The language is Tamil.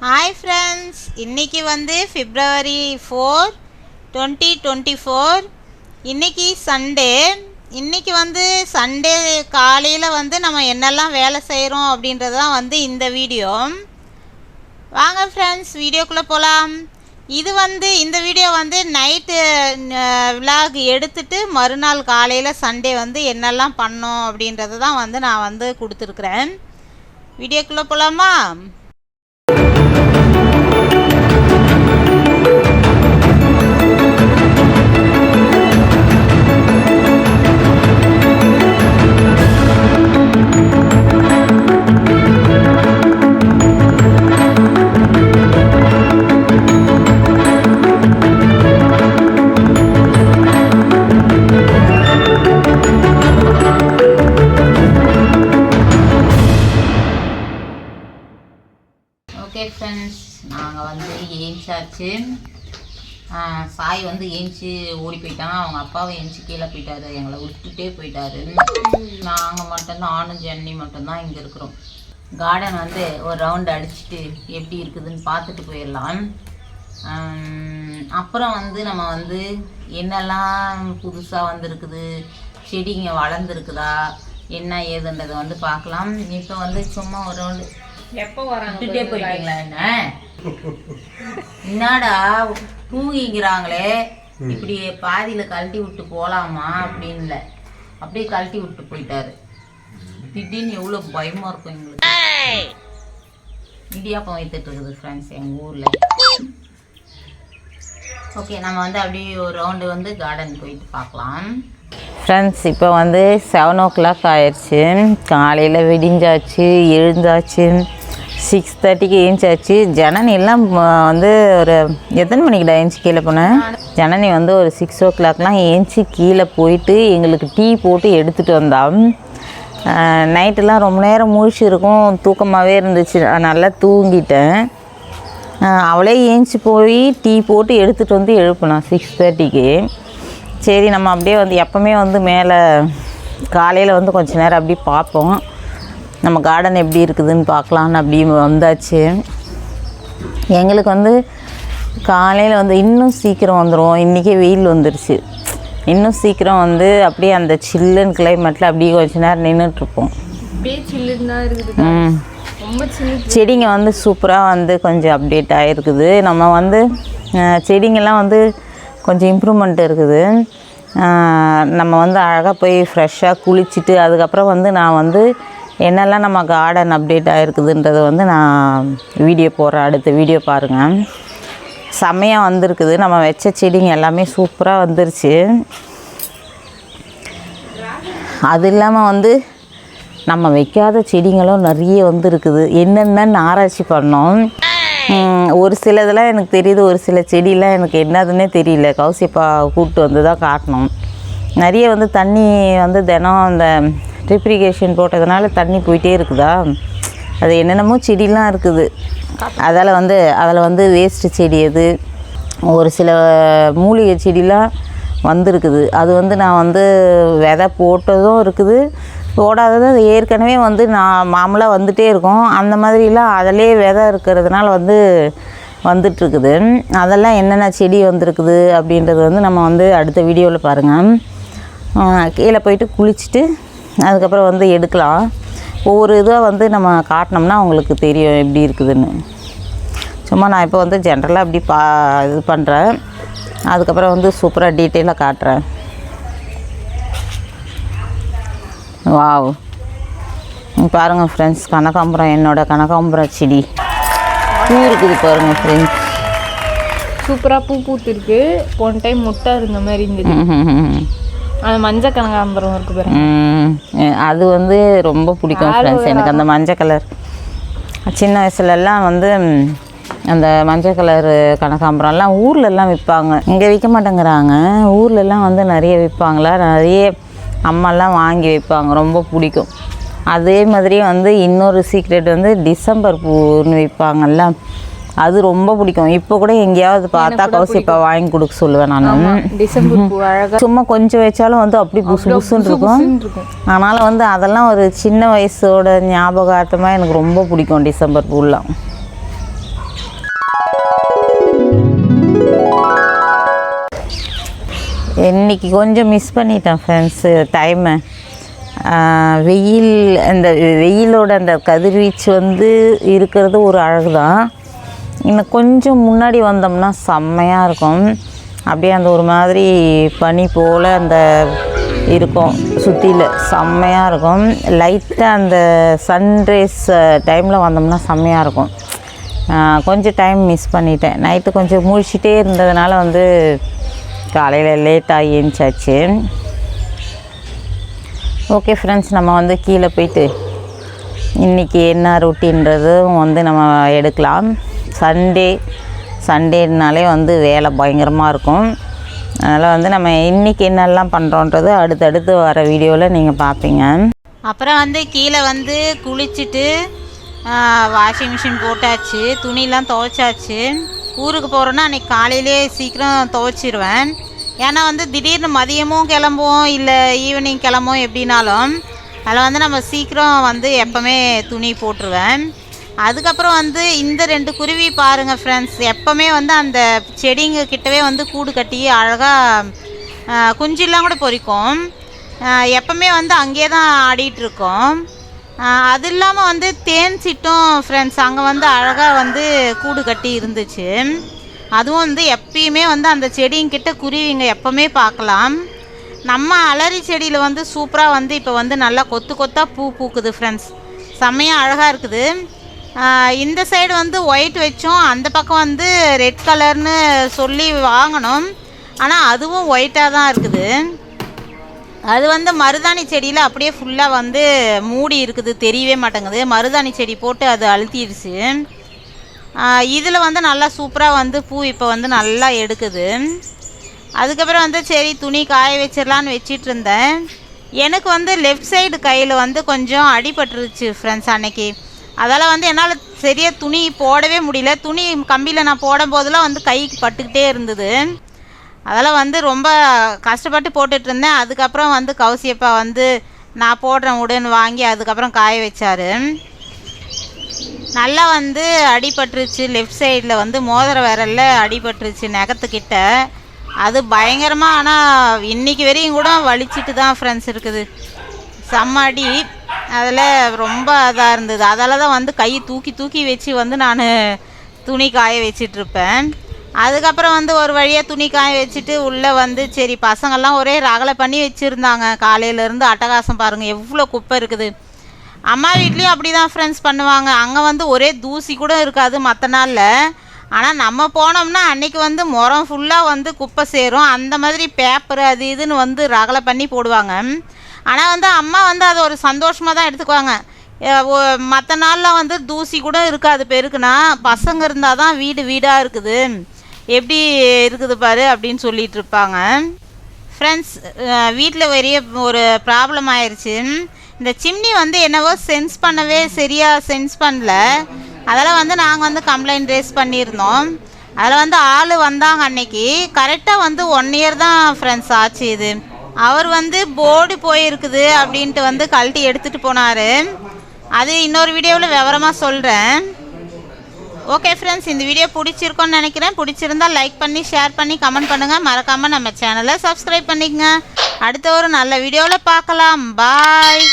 ஹாய் ஃப்ரெண்ட்ஸ் இன்றைக்கி வந்து February four twenty twenty four இன்னைக்கு சண்டே இன்றைக்கி வந்து சண்டே காலையில் வந்து நம்ம என்னெல்லாம் வேலை செய்கிறோம் அப்படின்றது தான் வந்து இந்த வீடியோ. வாங்க ஃப்ரெண்ட்ஸ் வீடியோக்குள்ளே போகலாம் இது வந்து இந்த வீடியோ வந்து நைட்டு விலாக் எடுத்துட்டு மறுநாள் காலையில் சண்டே வந்து என்னெல்லாம் பண்ணோம் அப்படின்றது தான் வந்து நான் வந்து கொடுத்துருக்குறேன். வீடியோக்குள்ளே போகலாமா சாய் வந்து ஏஞ்சி ஓடி போயிட்டான் அவங்க அப்பாவும் ஏஞ்சி கீழே போயிட்டாரு எங்களை விட்டுட்டே போயிட்டாரு. நாங்கள் மட்டும்தான் ஆணும் ஜன்னி மட்டும்தான் இங்கே இருக்கிறோம். கார்டன் வந்து ஒரு ரவுண்ட் அடிச்சுட்டு எப்படி இருக்குதுன்னு பார்த்துட்டு போயிடலாம். அப்புறம் வந்து நம்ம வந்து என்னெல்லாம் புதுசாக வந்திருக்குது செடிங்க வளர்ந்துருக்குதா என்ன ஏதுன்றதை வந்து பார்க்கலாம். இப்போ வந்து சும்மா ஒரு ரவுண்டு எப்போ வராங்க விட்டுட்டே போயிட்டீங்களா என்ன? என்னடா தூங்கிக்கிறாங்களே? இப்படி பாதியில கழட்டி விட்டு போலாமா அப்படின்ல. அப்படியே கழட்டி விட்டு போயிட்டாரு. திடீர்னு எவ்வளவு பயமா இருக்கும் எங்களுக்கு. இடியாப்பம் வைத்துட்டு இருக்குது ஃப்ரெண்ட்ஸ் எங்க ஊர்ல. ஓகே நம்ம வந்து அப்படியே ஒரு ரவுண்டு வந்து கார்டன் போயிட்டு பார்க்கலாம். ஃப்ரெண்ட்ஸ் இப்போ வந்து செவன் ஓ கிளாக் ஆயிடுச்சு காலையில் விடிஞ்சாச்சு எழுந்தாச்சு சிக்ஸ் தேர்ட்டிக்கு ஏஞ்சாச்சு. ஜனனி எல்லாம் வந்து ஒரு எத்தனை மணிக்குடா ஏஞ்சி கீழே போனேன் ஜனனி வந்து ஒரு சிக்ஸ் ஓ கிளாக்லாம் ஏஞ்சி கீழே போயிட்டு எங்களுக்கு டீ போட்டு எடுத்துகிட்டு வந்தான். நைட்டெல்லாம் ரொம்ப நேரம் முழிச்சு இருக்கும். தூக்கமாகவே இருந்துச்சு. நல்லா தூங்கிட்டேன். அவளே ஏஞ்சி போய் டீ போட்டு எடுத்துகிட்டு வந்து எழுப்பினான் சிக்ஸ் தேர்ட்டிக்கு சரி நம்ம அப்படியே வந்து எப்போவுமே வந்து மேலே காலையில் வந்து கொஞ்ச நேரம் அப்படி பார்ப்போம். நம்ம கார்டன் எப்படி இருக்குதுன்னு பார்க்கலான்னு அப்படி வந்தாச்சு. எங்களுக்கு வந்து காலையில் வந்து இன்னும் சீக்கிரம் வந்துடும் இன்றைக்கே வெயில் வந்துருச்சு. இன்னும் சீக்கிரம் வந்து அப்படியே அந்த சில்லுன்னு கிளைமேட்டில் அப்படியே கொஞ்ச நேரம் நின்றுட்டுருப்போம் அப்படியே செடிங்க வந்து சூப்பராக வந்து கொஞ்சம் அப்டேட் ஆகிருக்குது நம்ம வந்து செடிங்கெல்லாம் வந்து கொஞ்சம் இம்ப்ரூவ்மெண்ட் இருக்குது. நம்ம வந்து அழகாக போய் ஃப்ரெஷ்ஷாக குளிச்சுட்டு அதுக்கப்புறம் வந்து நான் வந்து என்னெல்லாம் நம்ம கார்டன் அப்டேட் ஆகிருக்குதுன்றதை வந்து நான் வீடியோ போடுறேன். அடுத்த வீடியோ பாருங்கள் செம்மையாக வந்திருக்குது. நம்ம வச்ச செடிங்க எல்லாமே சூப்பராக வந்துருச்சு. அது இல்லாமல் வந்து நம்ம வைக்காத செடிங்களும் நிறைய வந்து இருக்குது என்னென்னு ஆராய்ச்சி பண்ணோம். ஒரு சிலதெல்லாம் எனக்கு தெரியுது. ஒரு சில செடியெலாம் எனக்கு என்னதுன்னே தெரியல. கௌசிப்பா கூப்பிட்டு வந்து தான் காட்டணும் நிறைய வந்து தண்ணி வந்து தினம் அந்த ட்ரிப்ரிகேஷன் போட்டதுனால தண்ணி போயிட்டே இருக்குதா? அது என்னென்னமோ செடிலாம் இருக்குது. அதால் வந்து அதில் வந்து வேஸ்ட்டு செடி அது. ஒரு சில மூலிகை செடிலாம் வந்திருக்குது. அது வந்து நான் வந்து விதை போட்டதும் இருக்குது. ஓடாதது அது ஏற்கனவே வந்து நான் மாமூலாக வந்துகிட்டே இருக்கும். அந்த மாதிரிலாம் அதிலே விதை இருக்கிறதுனால வந்து வந்துட்டுருக்குது. அதெல்லாம் என்னென்ன செடி வந்திருக்குது அப்படின்றது வந்து நம்ம வந்து அடுத்த வீடியோவில் பாருங்கள் கீழே போயிட்டு குளிச்சுட்டு அதுக்கப்புறம் வந்து எடுக்கலாம். ஒவ்வொரு இதாக வந்து நம்ம காட்டினோம்னா அவங்களுக்கு தெரியும் எப்படி இருக்குதுன்னு. சும்மா நான் இப்போ வந்து ஜென்ரலாக அப்படி பா இது பண்ணுறேன் அதுக்கப்புறம் வந்து சூப்பராக டீட்டெயிலாக காட்டுறேன். வாவ். இங்க பாருங்க ஃப்ரெண்ட்ஸ் கனகாம்பரம் என்னோட கனகாம்பரம் செடி. பூ இருக்குது பாருங்க ஃப்ரெண்ட்ஸ் சூப்பராக பூ பூத்துருக்கு. போன டைம் முட்டை இருந்த மாதிரி இருந்தது. அந்த மஞ்சள் கனகாம்பரம் இருக்கு பாருங்க. அது வந்து ரொம்ப பிடிக்கும் ஃப்ரெண்ட்ஸ் எனக்கு அந்த மஞ்சள் கலர் சின்ன வயசுலலாம் வந்து அந்த மஞ்சள் கலர் கனகாம்பரம்லாம் ஊர்லெல்லாம் விற்பாங்க இங்கே விற்க மாட்டேங்கிறாங்க. ஊர்லெல்லாம் வந்து நிறைய விற்பாங்களா நிறைய அம்மாலாம் வாங்கி வைப்பாங்க ரொம்ப பிடிக்கும். அதே மாதிரி வந்து இன்னொரு சீக்ரெட் வந்து டிசம்பர் பூன்னு விற்பாங்கல்ல அது ரொம்ப பிடிக்கும். இப்போ கூட எங்கேயாவது பார்த்தா கௌசிப்பா வாங்கி கொடுக்க சொல்லுவேன் நான். டிசம்பர் பூ அழகா. சும்மா கொஞ்சம் வச்சாலும் வந்து அப்படி புசு புசுன்னு இருக்கும். அதனால் வந்து அதெல்லாம் ஒரு சின்ன வயசோட ஞாபகார்த்தமாக எனக்கு ரொம்ப பிடிக்கும் டிசம்பர் பூலாம். இன்னைக்கு கொஞ்சம் மிஸ் பண்ணிட்டேன் ஃப்ரெண்ட்ஸு டைமை வெயில் அந்த வெயிலோட அந்த கதிர்வீச்சு வந்து இருக்கிறது ஒரு அழகு தான் இன்னும் கொஞ்சம் முன்னாடி வந்தோம்னா செம்மையாக இருக்கும். அப்படியே அந்த ஒரு மாதிரி பனி போல் அந்த இருக்கும். சுற்றியில் செம்மையாக இருக்கும். லைட்டாக அந்த சன்ரைஸ் டைமில் வந்தோம்னா செம்மையாக இருக்கும். கொஞ்சம் டைம் மிஸ் பண்ணிட்டேன். நைட்டு கொஞ்சம் முழிச்சிட்டே இருந்ததுனால வந்து காலையில் லேட்டாக ஏஞ்சாச்சு ஓகே ஃப்ரெண்ட்ஸ் நம்ம வந்து கீழே போயிட்டு இன்றைக்கி என்ன ரொட்டீன்றதும் வந்து நம்ம எடுக்கலாம். சண்டே சண்டேனாலே வந்து வேலை பயங்கரமாக இருக்கும். அதனால் வந்து நம்ம இன்றைக்கி என்னெல்லாம் பண்ணுறோன்றது அடுத்தடுத்து வர வீடியோவில் நீங்கள் பார்ப்பீங்க அப்புறம் வந்து கீழே வந்து குளிச்சுட்டு வாஷிங் மிஷின் போட்டாச்சு துணிலாம் துவைச்சாச்சு. ஊருக்கு போகிறோன்னா அன்றைக்கி காலையிலே சீக்கிரம் துவைச்சிருவேன். ஏன்னா வந்து திடீர்னு மதியமும் கிளம்புவோம் இல்லை ஈவினிங் கிளம்புவோம் எப்படினாலும் அதில் வந்து நம்ம சீக்கிரம் வந்து எப்போவுமே துணி போட்டுருவேன். அதுக்கப்புறம் வந்து இந்த ரெண்டு குருவி பாருங்கள் ஃப்ரெண்ட்ஸ் எப்போவுமே வந்து அந்த செடிங்க கிட்டவே வந்து கூடு கட்டி அழகாக குஞ்செல்லாம் கூட பொறிக்கும் எப்போவுமே எப்பவுமே வந்து அங்கேயே தான் ஆடிட்டுருக்கோம் இருக்கோம். அது இல்லாமல் வந்து தேன் சிட்டும் ஃப்ரெண்ட்ஸ் அங்கே வந்து அழகாக வந்து கூடு கட்டி இருந்துச்சு. அதுவும் வந்து எப்பயுமே வந்து அந்த செடிங்கிட்ட குருவிங்க எப்போவுமே பார்க்கலாம். நம்ம அலரி செடியில் வந்து சூப்பராக வந்து இப்போ வந்து நல்லா கொத்து கொத்தாக பூ பூக்குது ஃப்ரெண்ட்ஸ் செம்மையாக அழகாக இருக்குது. இந்த சைடு வந்து ஒயிட் வச்சோம். அந்த பக்கம் வந்து ரெட் கலர்னு சொல்லி வாங்கினோம் ஆனால் அதுவும் ஒயிட்டாக தான் இருக்குது. அது வந்து மருதாணி செடியில் அப்படியே ஃபுல்லாக வந்து மூடி இருக்குது தெரியவே மாட்டேங்குது. மருதாணி செடி போட்டு அது அழுத்திடுச்சு இதில் வந்து நல்லா சூப்பராக வந்து பூ இப்போ வந்து நல்லா எடுக்குது. அதுக்கப்புறம் வந்து சரி துணி காய வச்சிடலான்னு வச்சிட்டு இருந்தேன். எனக்கு வந்து லெஃப்ட் சைடு கையில் வந்து கொஞ்சம் அடிபட்டுருச்சு ஃப்ரெண்ட்ஸ் அன்னைக்கு. அதால் வந்து என்னால் சரியாக துணி போடவே முடியல. துணி கம்பியில் நான் போடும் போதெல்லாம் வந்து கைக்கு பட்டுக்கிட்டே இருந்தது. அதெல்லாம் வந்து ரொம்ப கஷ்டப்பட்டு போட்டுட்டு இருந்தேன். அதுக்கப்புறம் வந்து கௌசியப்பா வந்து நான் போடுறேன் உடனே வாங்கி அதுக்கப்புறம் காய வச்சார். நல்லா வந்து அடிபட்டுருச்சு. லெஃப்ட் சைடில் வந்து மோதிர விரலில் அடிபட்டுருச்சு நகத்துக்கிட்ட. அது பயங்கரமாக ஆனால் இன்றைக்கி வரையும் கூட வலிச்சிட்டு தான் ஃப்ரெண்ட்ஸ் இருக்குது. செம்ம அடி. அதில் ரொம்ப இதாக இருந்தது. அதால் தான் வந்து கையை தூக்கி தூக்கி வச்சு வந்து நான் துணி காய வச்சிட்ருப்பேன் அதுக்கப்புறம் வந்து ஒரு வழியாக துணி காய வச்சுட்டு உள்ளே வந்து சரி பசங்கள்லாம் ஒரே ரகலை பண்ணி வச்சுருந்தாங்க. காலையிலேருந்து அட்டகாசம் பாருங்கள் எவ்வளோ குப்பை இருக்குது. அம்மா வீட்லேயும் அப்படி தான் ஃப்ரெண்ட்ஸ் பண்ணுவாங்க. அங்கே வந்து ஒரே தூசி கூட இருக்காது மற்ற நாளில். ஆனால் நம்ம போனோம்னா அன்னைக்கு வந்து முறம் ஃபுல்லாக வந்து குப்பை சேரும். அந்த மாதிரி பேப்பர் அது இதுன்னு வந்து ரகலை பண்ணி போடுவாங்க. ஆனால் வந்து அம்மா வந்து அது ஒரு சந்தோஷமாக தான் எடுத்துக்குவாங்க. மற்ற நாளில் வந்து தூசி கூட இருக்காது பெருக்குனா. பசங்க இருந்தால் தான் வீடு வீடாக இருக்குது. எப்படி இருக்குது பாரு அப்படின்னு சொல்லிட்டு இருப்பாங்க. ஃப்ரெண்ட்ஸ் வீட்டில் பெரிய ஒரு ப்ராப்ளம் ஆயிடுச்சு இந்த சிம்னி வந்து என்னவோ சென்ஸ் பண்ணவே சரியாக சென்ஸ் பண்ணல. அதெல்லாம் வந்து நாங்கள் வந்து கம்ப்ளைண்ட் ரேஸ் பண்ணியிருந்தோம். அதில் வந்து ஆள் வந்தாங்க அன்னைக்கு. கரெக்டாக வந்து ஒன் இயர் தான் ஃப்ரெண்ட்ஸ் ஆச்சு இது. அவர் வந்து போர்டு போயிருக்குது அப்படின்ட்டு வந்து கழட்டி எடுத்துகிட்டு போனார். அது இன்னொரு வீடியோவில் விவரமாக சொல்கிறேன் ஓகே ஃப்ரெண்ட்ஸ் இந்த வீடியோ பிடிச்சிருக்கோன்னு நினைக்கிறேன். பிடிச்சிருந்தா லைக் பண்ணி ஷேர் பண்ணி கமெண்ட் பண்ணுங்கள் மறக்காமல் நம்ம சேனலை சப்ஸ்கிரைப் பண்ணிக்கங்க. அடுத்த ஒரு நல்ல வீடியோவில் பார்க்கலாம். பாய்